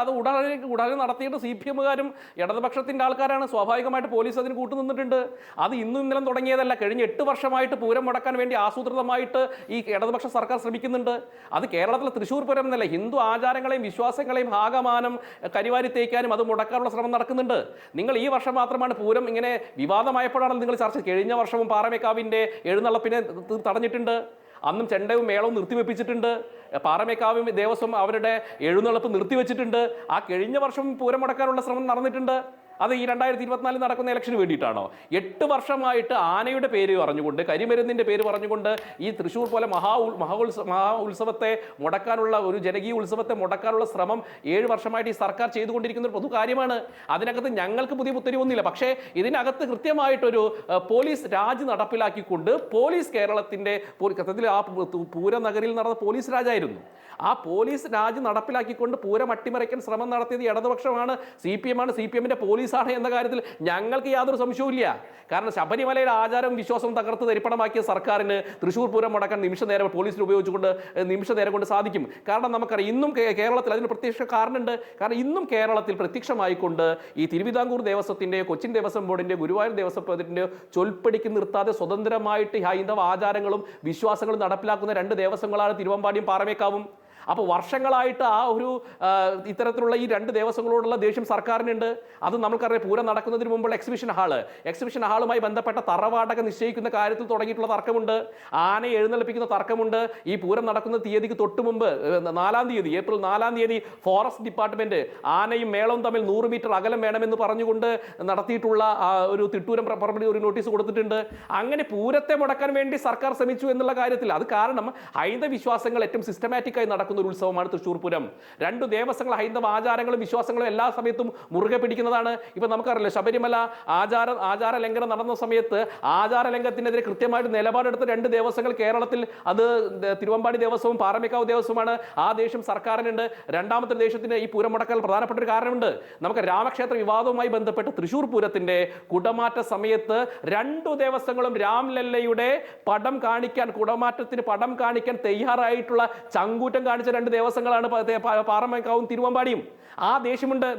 അത് ഉടനെ ഉടനെ നടത്തിയിട്ട് സി പി എമ്മുകാരും ഇടതുപക്ഷത്തിന്റെ ആൾക്കാരാണ് സ്വാഭാവികമായിട്ട് പോലീസ് അതിന് കൂട്ടുനിന്നിട്ടുണ്ട്. അത് ഇന്നും ഇന്നലെ തുടങ്ങിയതല്ല. കഴിഞ്ഞ എട്ട് വർഷമായിട്ട് പൂരം മുടക്കാൻ വേണ്ടി ആസൂത്രിതമായിട്ട് ഈ ഇടതുപക്ഷ സർക്കാർ ശ്രമിക്കുന്നുണ്ട്. അത് കേരളത്തിലെ തൃശ്ശൂർ പൂരം എന്നല്ല ഹിന്ദു ആചാരങ്ങളെയും വിശ്വാസങ്ങളെയും ആകമാനം കരിവാരി തേക്കാനും അത് മുടക്കാനുള്ള ശ്രമം നടക്കുന്നുണ്ട്. നിങ്ങൾ ഈ വർഷം മാത്രമാണ് പൂരം ഇങ്ങനെ വിവാദമായപ്പോഴാണ് നിങ്ങൾ ചർച്ച കഴിഞ്ഞ വർഷവും പാറമേക്കാവിന്റെ എഴുന്നള്ളപ്പിനെ തടഞ്ഞിട്ടുണ്ട്. അന്നും ചെണ്ടയും മേളവും നിർത്തിവെപ്പിച്ചിട്ടുണ്ട്. പാറമേക്കാവും ദേവസ്വം അവരുടെ എഴുന്നള്ളപ്പ് നിർത്തിവെച്ചിട്ടുണ്ട്. ആ കഴിഞ്ഞ വർഷം പൂരം മുടക്കാനുള്ള ശ്രമം നടന്നിട്ടുണ്ട്. അത് ഈ രണ്ടായിരത്തി ഇരുപത്തിനാലിൽ നടക്കുന്ന ഇലക്ഷന് വേണ്ടിയിട്ടാണോ? എട്ട് വർഷമായിട്ട് ആനയുടെ പേര് പറഞ്ഞുകൊണ്ട് കരിമരുന്നിന്റെ പേര് പറഞ്ഞുകൊണ്ട് ഈ തൃശ്ശൂർ പോലെ മഹാ മഹാ മഹാ ഉത്സവത്തെ മുടക്കാനുള്ള ഒരു ജനകീയ ഉത്സവത്തെ മുടക്കാനുള്ള ശ്രമം ഏഴ് വർഷമായിട്ട് ഈ സർക്കാർ ചെയ്തുകൊണ്ടിരിക്കുന്ന ഒരു പൊതു കാര്യമാണ് അതിനകത്ത് ഞങ്ങൾക്ക് പുതിയ പുത്തരി പുത്തരിവൊന്നുമില്ല പക്ഷേ ഇതിനകത്ത് കൃത്യമായിട്ടൊരു പോലീസ് രാജ് നടപ്പിലാക്കിക്കൊണ്ട് പോലീസ് കേരളത്തിന്റെ കൃത്യത്തിൽ ആ പൂരനഗരിൽ നടന്ന പോലീസ് രാജായിരുന്നു. ആ പോലീസ് രാജ് നടപ്പിലാക്കിക്കൊണ്ട് പൂരം അട്ടിമറിക്കാൻ ശ്രമം നടത്തിയത് ഇടതുപക്ഷമാണ്. സി പി എം ആണ്. സി പി എമ്മിന്റെ പോലീസാണ് എന്ന കാര്യത്തിൽ ഞങ്ങൾക്ക് യാതൊരു സംശയവും ഇല്ല കാരണം ശബരിമലയുടെ ആചാരം വിശ്വാസം തകർത്ത് തരിപ്പണമാക്കിയ സർക്കാരിന് തൃശ്ശൂർ പൂരം മുടക്കാൻ നിമിഷ നേരം പോലീസിനെ ഉപയോഗിച്ചുകൊണ്ട് നിമിഷ നേരം കൊണ്ട് സാധിക്കും. കാരണം നമുക്കറിയാം ഇന്നും കേരളത്തിൽ അതിന് പ്രത്യക്ഷ കാരണമുണ്ട്. കാരണം ഇന്നും കേരളത്തിൽ പ്രത്യക്ഷമായിക്കൊണ്ട് ഈ തിരുവിതാംകൂർ ദേവസ്വത്തിന്റെ കൊച്ചിൻ ദേവസ്വം ബോർഡിന്റെ ഗുരുവായൂർ ദേവസ്വം ചൊൽപ്പടിക്ക് നിർത്താതെ സ്വതന്ത്രമായിട്ട് ഹൈന്ദവ ആചാരങ്ങളും വിശ്വാസങ്ങളും നടപ്പിലാക്കുന്ന രണ്ട് ദേവസ്വങ്ങളാണ് തിരുവമ്പാടിയും പാറമേക്കാവും. അപ്പോൾ വർഷങ്ങളായിട്ട് ആ ഒരു ഇത്തരത്തിലുള്ള ഈ രണ്ട് ദേവസ്വങ്ങളോടുള്ള ദേഷ്യം സർക്കാരിനുണ്ട്. അത് നമുക്കറിയാം പൂരം നടക്കുന്നതിന് മുമ്പുള്ള എക്സിബിഷൻ ഹാൾ എക്സിബിഷൻ ഹാളുമായി ബന്ധപ്പെട്ട തറവാടക നിശ്ചയിക്കുന്ന കാര്യത്തിൽ തുടങ്ങിയിട്ടുള്ള തർക്കമുണ്ട്. ആനയെ എഴുന്നള്ളിപ്പിക്കുന്ന തർക്കമുണ്ട്. ഈ പൂരം നടക്കുന്ന തീയതിക്ക് തൊട്ട് മുമ്പ് നാലാം തീയതി ഏപ്രിൽ നാലാം തീയതി ഫോറസ്റ്റ് ഡിപ്പാർട്ട്മെന്റ് ആനയും മേളവും തമ്മിൽ നൂറ് മീറ്റർ അകലം വേണമെന്ന് പറഞ്ഞുകൊണ്ട് നടത്തിയിട്ടുള്ള ഒരു തിട്ടൂരം പ്ര- ഒരു നോട്ടീസ് കൊടുത്തിട്ടുണ്ട്. അങ്ങനെ പൂരത്തെ മുടക്കാൻ വേണ്ടി സർക്കാർ ശ്രമിച്ചു എന്നുള്ള കാര്യത്തിൽ അത് കാരണം ഹൈന്ദവ വിശ്വാസങ്ങൾ ഏറ്റവും സിസ്റ്റമാറ്റിക് ആയി നടക്കുന്ന ഒരു ഉത്സവമാണ് തൃശ്ശൂർ പൂരം. രണ്ട് ദേവസ്വങ്ങൾ ഹൈന്ദവ ആചാരങ്ങളും വിശ്വാസങ്ങളും എല്ലാ സമയത്തും മുറുകെ പിടിക്കുന്നതാണ്. ഇപ്പൊ നമുക്കറിയില്ല ശബരിമല ആചാര ആചാര ലംഘനം നടന്ന സമയത്ത് ആചാര ലംഘനത്തിനെതിരെ കൃത്യമായിട്ട് നിലപാടെടുത്ത രണ്ട് ദേവസ്വങ്ങൾ കേരളത്തിൽ. അത് തിരുവമ്പാടി ദേവസ്വവും പാറമേക്കാവ് ദേവസ്വമാണ് ആ ദേഷ്യം സർക്കാരിനുണ്ട്. രണ്ടാമത്തെ ദേഷ്യത്തിന് ഈ പൂരം മുടക്കാൻ പ്രധാനപ്പെട്ട ഒരു കാരണമുണ്ട്. നമുക്ക് രാമക്ഷേത്ര വിവാദവുമായി ബന്ധപ്പെട്ട് തൃശ്ശൂർ പൂരത്തിന്റെ കുടമാറ്റ സമയത്ത് രണ്ടു ദേവസ്വങ്ങളും രാംലല്ലയുടെ പടം കാണിക്കാൻ കുടമാറ്റത്തിന് പടം കാണിക്കാൻ തയ്യാറായിട്ടുള്ള ചങ്കൂറ്റം കാണിച്ച രണ്ട് ദേവസ്വങ്ങളാണ് പാറമേക്കാവും തിരുവമ്പാടിയും. ആ ദേഷ്യമുണ്ട്.